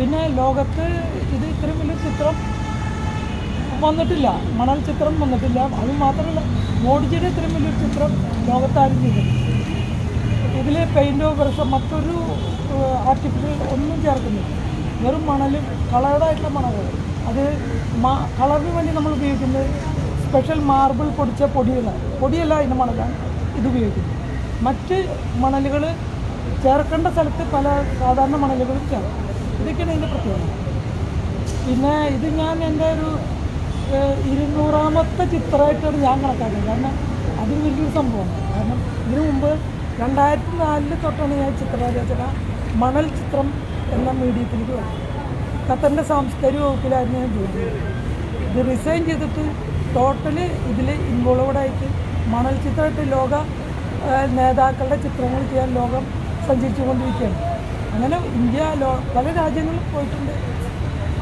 പിന്നെ ലോകത്ത് ഇത് ഇത്രയും വലിയ ചിത്രം വന്നിട്ടില്ല. മണൽ ചിത്രം വന്നിട്ടില്ല. അത് മാത്രമല്ല മോഡിജിയുടെ ഇത്രയും വലിയൊരു ചിത്രം ലോകത്താരും ചെയ്തിട്ടില്ല. ഇതിൽ പെയിന്റോ ബ്രഷോ മറ്റൊരു ആർട്ടിഫിഷ്യൽ ഒന്നും ചേർക്കുന്നില്ല. വെറും മണലും കളേർഡായിട്ടുള്ള മണലുകൾ. അത് മാ കളറിന് വേണ്ടി നമ്മൾ ഉപയോഗിക്കുന്നത് സ്പെഷ്യൽ മാർബിൾ പൊടിച്ച പൊടികളാണ്. പൊടിയല്ല അതിന്റെ മണലാണ് ഇത് ഉപയോഗിക്കുന്നത്. മറ്റ് മണലുകൾ ചേർക്കേണ്ട സ്ഥലത്ത് പല സാധാരണ മണലുകളും ചേർക്കും. ഇതൊക്കെയാണ് ഇതിന്റെ പ്രത്യേകത. പിന്നെ ഇത് ഞാൻ എന്റെ ഒരു ഇരുന്നൂറാമത്തെ ചിത്രമായിട്ടാണ് ഞാൻ കണക്കാക്കുന്നത്. കാരണം അതിന് വലിയൊരു സംഭവമാണ്. കാരണം ഇതിനു മുമ്പ് രണ്ടായിരത്തി നാലിൽ തൊട്ടാണ് ഞാൻ ചിത്രരചന മണൽ ചിത്രം എന്ന മീഡിയത്തിലേക്ക് വന്നത്. ഖത്തറിന്റെ സാംസ്കാരിക വകുപ്പിലായിരുന്നു ഞാൻ ജോലി ചെയ്തത്. ഇത് റിസൈൻ ചെയ്തിട്ട് ടോട്ടലി ഇതിൽ ഇൻവോൾവഡായിട്ട് മണൽ ചിത്രമായിട്ട് ലോക നേതാക്കളുടെ ചിത്രങ്ങൾ ചെയ്യാൻ ലോകം സഞ്ചരിച്ചു കൊണ്ടിരിക്കുകയാണ് അങ്ങനെ ഇന്ത്യ പല രാജ്യങ്ങളിൽ പോയിട്ടുണ്ട്.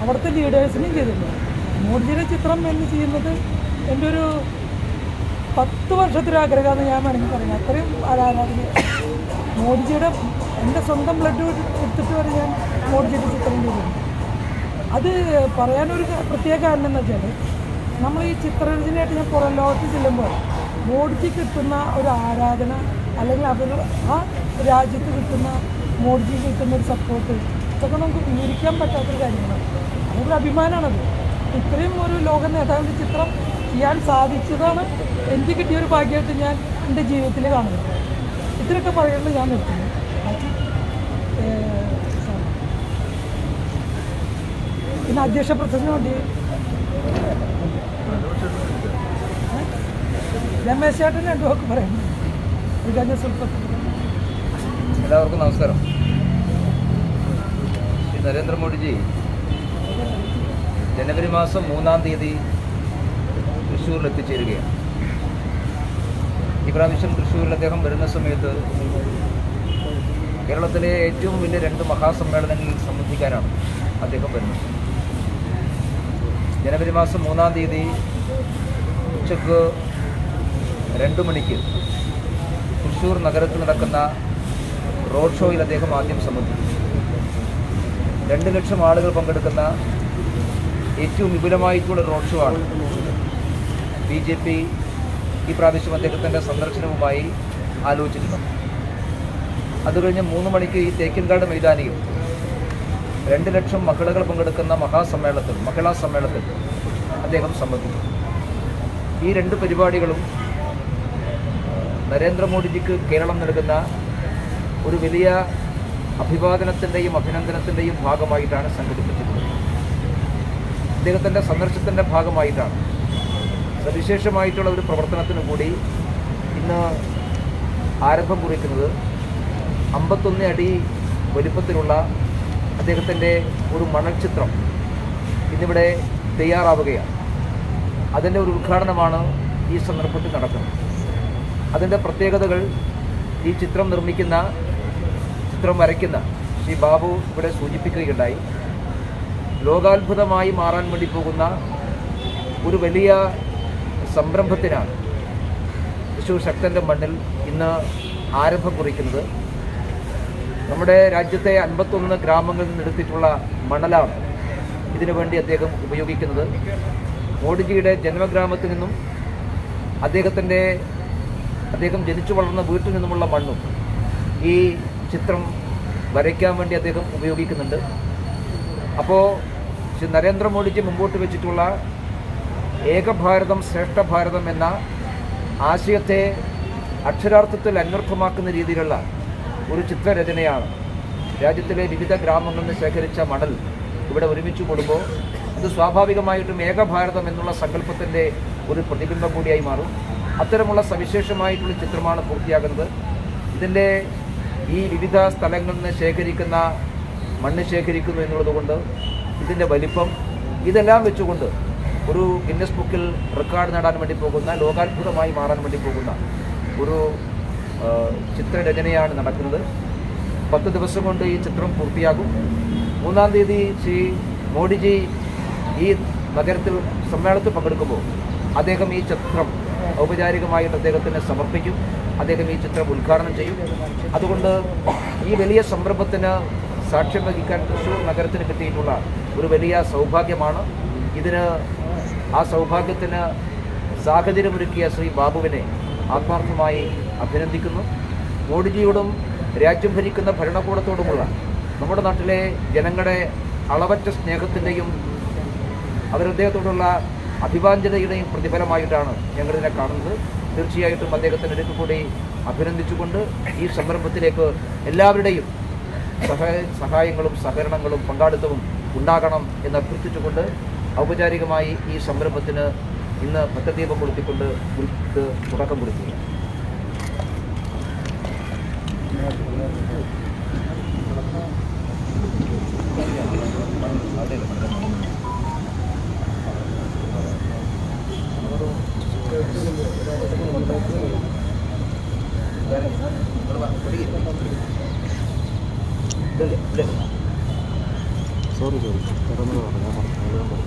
അവിടുത്തെ ലീഡേഴ്സിനും ചെയ്തിട്ടുണ്ട്. മോഡിജിയുടെ ചിത്രം എന്ന് ചെയ്യുന്നത് എന്റെ ഒരു പത്ത് വർഷത്തിന്റെ ആഗ്രഹമാണ് ഞാൻ വേണമെങ്കിൽ പറയാം. അത്രയും ആരാധന മോഡിജിയുടെ എന്റെ സ്വന്തം ബ്ലഡ് എടുത്തിട്ട് വരെ ഞാൻ മോഡിജിയുടെ ചിത്രം ചെയ്തിട്ടുണ്ട് അത് പറയാനൊരു പ്രത്യേക കാരണം എന്ന് വെച്ചാൽ നമ്മൾ ഈ ചിത്രരചനയായിട്ട് ഞാൻ പുറം ലോകത്ത് ചെല്ലുമ്പോൾ മോഡിജി കിട്ടുന്ന ഒരു ആരാധന അല്ലെങ്കിൽ അവർ ആ രാജ്യത്ത് കിട്ടുന്ന മോഡിജി കിട്ടുന്ന ഒരു സപ്പോർട്ട് ഇതൊക്കെ നമുക്ക് വിവരിക്കാൻ പറ്റാത്തൊരു കാര്യമാണ് അതൊരു അഭിമാനമാണത്. ഇത്രയും ഒരു ലോക നേതാവിന്റെ ചിത്രം ചെയ്യാൻ സാധിച്ചതാണ് എനിക്ക് കിട്ടിയ ഒരു ഭാഗ്യമായിട്ട് ഞാൻ എന്റെ ജീവിതത്തിൽ കാണുന്നത്. ഇത്രയൊക്കെ പറയുന്നത് ഞാൻ നിർത്തുന്നു. പിന്നെ അധ്യക്ഷ പ്രസംഗം വേണ്ടി രമേശ് ചേട്ടൻ രണ്ടു പറയുന്നു. ഇത് കഴിഞ്ഞ സ്വല്പത്തിൽ എല്ലാവർക്കും നമസ്കാരം. ശ്രീ നരേന്ദ്രമോദിജി ജനുവരി മാസം മൂന്നാം തീയതി തൃശ്ശൂരിൽ എത്തിച്ചേരുകയാണ് ഈ പ്രാവശ്യം തൃശ്ശൂരിൽ അദ്ദേഹം വരുന്ന സമയത്ത് കേരളത്തിലെ ഏറ്റവും വലിയ രണ്ട് മഹാസമ്മേളനങ്ങളിൽ സംബന്ധിക്കാനാണ് അദ്ദേഹം വരുന്നത്. ജനുവരി മാസം മൂന്നാം തീയതി ഉച്ചയ്ക്ക് രണ്ട് മണിക്ക് തൃശ്ശൂർ നഗരത്തിൽ നടക്കുന്ന റോഡ് ഷോയിൽ അദ്ദേഹം ആദ്യം സംബന്ധിച്ചു രണ്ട് ലക്ഷം ആളുകൾ പങ്കെടുക്കുന്ന ഏറ്റവും വിപുലമായിട്ടുള്ള റോഡ് ഷോ ആണ്. ബി ജെ പി ഈ പ്രാവശ്യം അദ്ദേഹത്തിന്റെ സന്ദർശനവുമായി ആലോചിച്ചിട്ടുണ്ട്. അതുകഴിഞ്ഞ് മൂന്ന് മണിക്ക് ഈ തേക്കിൻകാട് മൈതാനിയിൽ രണ്ട് ലക്ഷം മഹിളകൾ പങ്കെടുക്കുന്ന മഹാസമ്മേളനത്തിൽ മഹിളാ സമ്മേളനത്തിൽ അദ്ദേഹം സംബന്ധിച്ചു ഈ രണ്ട് പരിപാടികളും നരേന്ദ്രമോദിജിക്ക് കേരളം നൽകുന്ന ഒരു വലിയ അഭിവാദനത്തിന്റെയും അഭിനന്ദനത്തിന്റെയും ഭാഗമായിട്ടാണ് സംഘടിപ്പിച്ചിട്ടുള്ളത്. അദ്ദേഹത്തിന്റെ സന്ദർശനത്തിന്റെ ഭാഗമായിട്ടാണ്. സവിശേഷമായിട്ടുള്ള ഒരു പ്രവർത്തനത്തിന് കൂടി ഇന്ന് ആരംഭം കുറിക്കുന്നത് അമ്പത്തൊന്ന് അടി വലിപ്പത്തിലുള്ള അദ്ദേഹത്തിന്റെ ഒരു മണൽ ചിത്രം ഇന്നിവിടെ തയ്യാറാവുകയാണ്. അതിന്റെ ഒരു ഉദ്ഘാടനമാണ് ഈ സന്ദർഭത്തിൽ നടക്കുന്നത്. അതിന്റെ പ്രത്യേകതകൾ ഈ ചിത്രം നിർമ്മിക്കുന്ന ചിത്രം വരയ്ക്കുന്ന ശ്രീ ബാബു ഇവിടെ സൂചിപ്പിക്കുകയുണ്ടായി. ലോകാത്ഭുതമായി മാറാൻ വേണ്ടി പോകുന്ന ഒരു വലിയ സംരംഭത്തിനാണ് തൃശ്ശൂർ ശക്തന്റെ മണ്ണിൽ ഇന്ന് ആരംഭം കുറിക്കുന്നത്. നമ്മുടെ രാജ്യത്തെ അൻപത്തൊന്ന് ഗ്രാമങ്ങളിൽ നിന്നെടുത്തിട്ടുള്ള മണലാണ് ഇതിനു വേണ്ടി അദ്ദേഹം ഉപയോഗിക്കുന്നത്. മോഡിജിയുടെ ജന്മഗ്രാമത്തിൽ നിന്നും അദ്ദേഹത്തിന്റെ അദ്ദേഹം ജനിച്ചു വളർന്ന വീട്ടിൽ നിന്നുമുള്ള മണ്ണും ഈ ചിത്രം വരയ്ക്കാൻ വേണ്ടി അദ്ദേഹം ഉപയോഗിക്കുന്നുണ്ട്. അപ്പോൾ ശ്രീ നരേന്ദ്രമോദിജി മുമ്പോട്ട് വെച്ചിട്ടുള്ള ഏകഭാരതം ശ്രേഷ്ഠ ഭാരതം എന്ന ആശയത്തെ അക്ഷരാർത്ഥത്തിൽ അന്വർത്ഥമാക്കുന്ന രീതിയിലുള്ള ഒരു ചിത്രരചനയാണ്. രാജ്യത്തിലെ വിവിധ ഗ്രാമങ്ങളിൽ നിന്ന് ശേഖരിച്ച മണൽ ഇവിടെ ഒരുമിച്ച് കൂടുമ്പോൾ ഇത് സ്വാഭാവികമായിട്ടും ഏകഭാരതം എന്നുള്ള സങ്കല്പത്തിന്റെ ഒരു പ്രതിബിംബം കൂടിയായി മാറും. അത്തരമുള്ള സവിശേഷമായിട്ടുള്ള ചിത്രമാണ് പൂർത്തിയാകുന്നത്. ഇതിന്റെ ഈ വിവിധ സ്ഥലങ്ങളിൽ നിന്ന് ശേഖരിക്കുന്ന മണ്ണ് ശേഖരിക്കുന്നു എന്നുള്ളതുകൊണ്ട് ഇതിന്റെ വലിപ്പം ഇതെല്ലാം വെച്ചുകൊണ്ട് ഒരു ഗിന്നസ് ബുക്കിൽ റെക്കോർഡ് നേടാൻ വേണ്ടി പോകുന്ന ലോകാത്ഭുതമായി മാറാൻ വേണ്ടി പോകുന്ന ഒരു ചിത്രരചനയാണ് നടക്കുന്നത്. പത്ത് ദിവസം കൊണ്ട് ഈ ചിത്രം പൂർത്തിയാകും. മൂന്നാം തീയതി ശ്രീ മോഡിജി ഈ നഗരത്തിൽ സമ്മേളനത്തിൽ പങ്കെടുക്കുമ്പോൾ അദ്ദേഹം ഈ ചിത്രം ഔപചാരികമായിട്ട് അദ്ദേഹത്തിന് സമർപ്പിക്കും. അദ്ദേഹം ഈ ചിത്രം ഉദ്ഘാടനം ചെയ്യും. അതുകൊണ്ട് ഈ വലിയ സംരംഭത്തിന് സാക്ഷ്യം വഹിക്കാൻ തൃശ്ശൂർ നഗരത്തിന് കിട്ടിയിട്ടുള്ള ഒരു വലിയ സൗഭാഗ്യമാണ്. ഇതിന് ആ സൗഭാഗ്യത്തിന് സാഹചര്യമൊരുക്കിയ ശ്രീ ബാബുവിനെ ആത്മാർത്ഥമായി അഭിനന്ദിക്കുന്നു. മോഡിജിയോടും രാജ്യം ഭരിക്കുന്ന ഭരണകൂടത്തോടുമുള്ള നമ്മുടെ നാട്ടിലെ ജനങ്ങളുടെ അളവറ്റ സ്നേഹത്തിന്റെയും അവരദ്ദേഹത്തോടുള്ള അഭിവാഞ്ചനയുടെയും പ്രതിഫലമായിട്ടാണ് ഞങ്ങളിതിനെ കാണുന്നത്. തീർച്ചയായിട്ടും അദ്ദേഹത്തിന് അടുത്ത് കൂടി അഭിനന്ദിച്ചുകൊണ്ട് ഈ സംരംഭത്തിലേക്ക് എല്ലാവരുടെയും സഹായ സഹായങ്ങളും സഹകരണങ്ങളും പങ്കാളിത്തവും ഉണ്ടാകണം എന്ന് അഭ്യർത്ഥിച്ചുകൊണ്ട് ഔപചാരികമായി ഈ സംരംഭത്തിന് ഇന്ന് പത്തദീപം കൊളുത്തിക്കൊണ്ട് തുടക്കം കുറിക്കുക ഇതല്ലേ സോറി സോറി ഞാൻ പറഞ്ഞു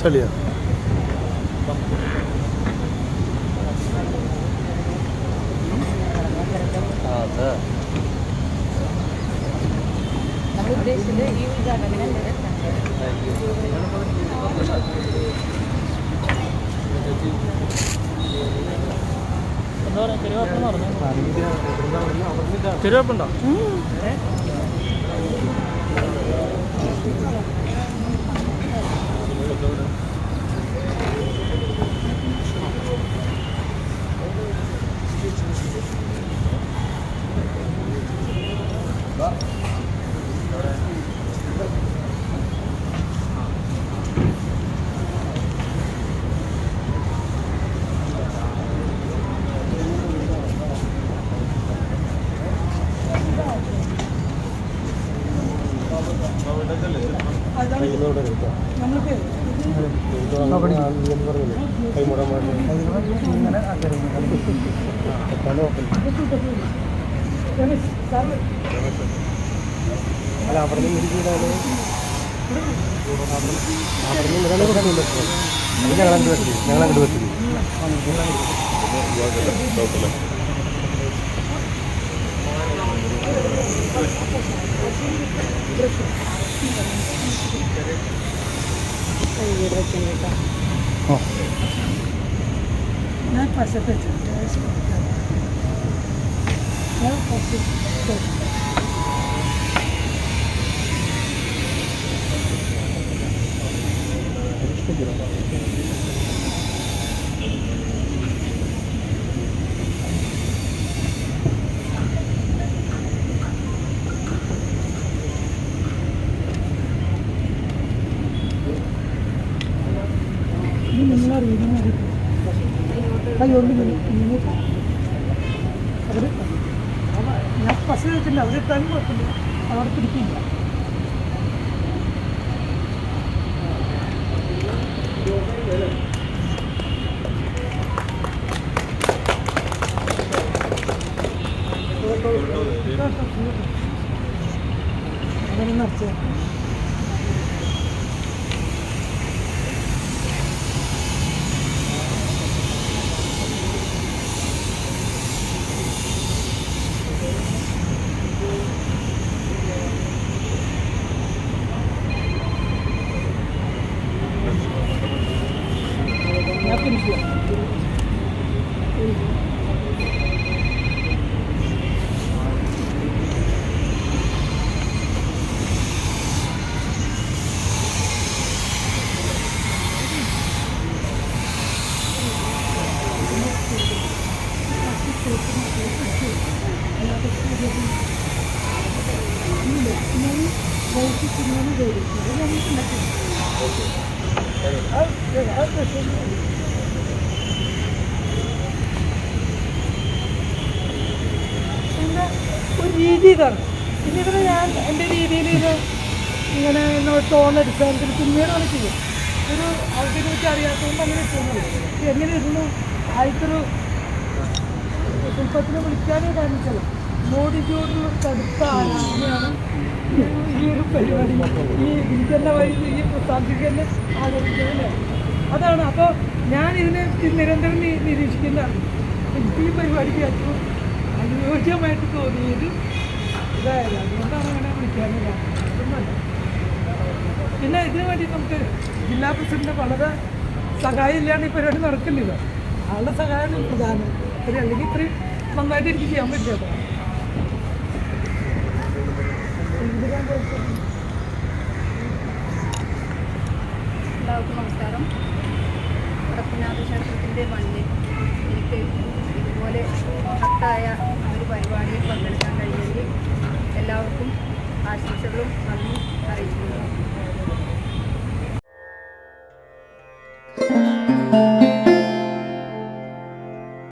അല്ലെങ്കിൽ എന്നെ ചളിയാ. അതെ നമ്മൾ ഉദ്ദേശിച്ചത് ഈ തിരുവപ്പുണ്ടോ കയ്യിലൂടെ എടുക്കാം നമുക്ക് കൈമുട മാറ്റി ഇങ്ങനെ അങ്ങനെ സാറ് നിന്ന് ഇരിക്കുന്നതാണ് അവിടെ നിന്ന് ഒരാളെ കണ്ടില്ല അത് ഞങ്ങളങ്ങോട്ട് പറ്റി ഞങ്ങളങ്ങോട്ട് പറ്റി ഞാൻ വെച്ചു ഞാൻ പശത്ത് നിങ്ങൾക്ക് അവർ ഞാൻ വെച്ചില്ല അവർ ഇട്ടാലും കുഴപ്പമില്ല. അവിടെ പിടിക്കില്ല. dönüşüyor. Evet. Her, her, her ഒരു രീതി ഇതാണ്. പിന്നെ ഇവിടെ ഞാൻ എന്റെ രീതിയിൽ ഇത് ഇങ്ങനെ എന്നോട് ഇതിന് പിന്നീട് അങ്ങനെ ചെയ്യും. ഒരു ആൾക്കാരെ വെച്ച് അറിയാത്തതുകൊണ്ട് അങ്ങനെ ചെയ്യുന്നത് എങ്ങനെ ഇരുന്നു? ആയിട്ടൊരു ശില്പത്തിനെ വിളിക്കാനേ കാണിച്ചത്. മോഡിജിയോടുള്ള കടുത്ത ആരാധനയാണ് ഈ ഒരു പരിപാടി. ഈ എനിക്കെന്നെ വഴി ഈ പ്രസ്ഥാനത്തേക്ക് തന്നെ ആദരിക്കുന്നത് അതാണ്. അപ്പോൾ ഞാൻ ഇതിനെ നിരന്തരം നിരീക്ഷിക്കുന്ന ഈ പരിപാടിക്ക് ഏറ്റവും അനുയോജ്യമായിട്ട് തോന്നിയത് ഇതായത്. അതുകൊണ്ടാണ് അങ്ങനെ വിളിക്കാനില്ല പിന്നെ ഇതിനു വേണ്ടി നമുക്ക് ജില്ലാ പ്രസിഡന്റ് വളരെ സഹായം ഇല്ലാണ്ട് ഈ പരിപാടി നടക്കുന്നില്ല ആളുടെ സഹായം പ്രധാനം. അല്ലെങ്കിൽ ഇത്രയും നന്നായിട്ട് എനിക്ക് ചെയ്യാൻ പറ്റില്ല എല്ലാവർക്കും നമസ്കാരം.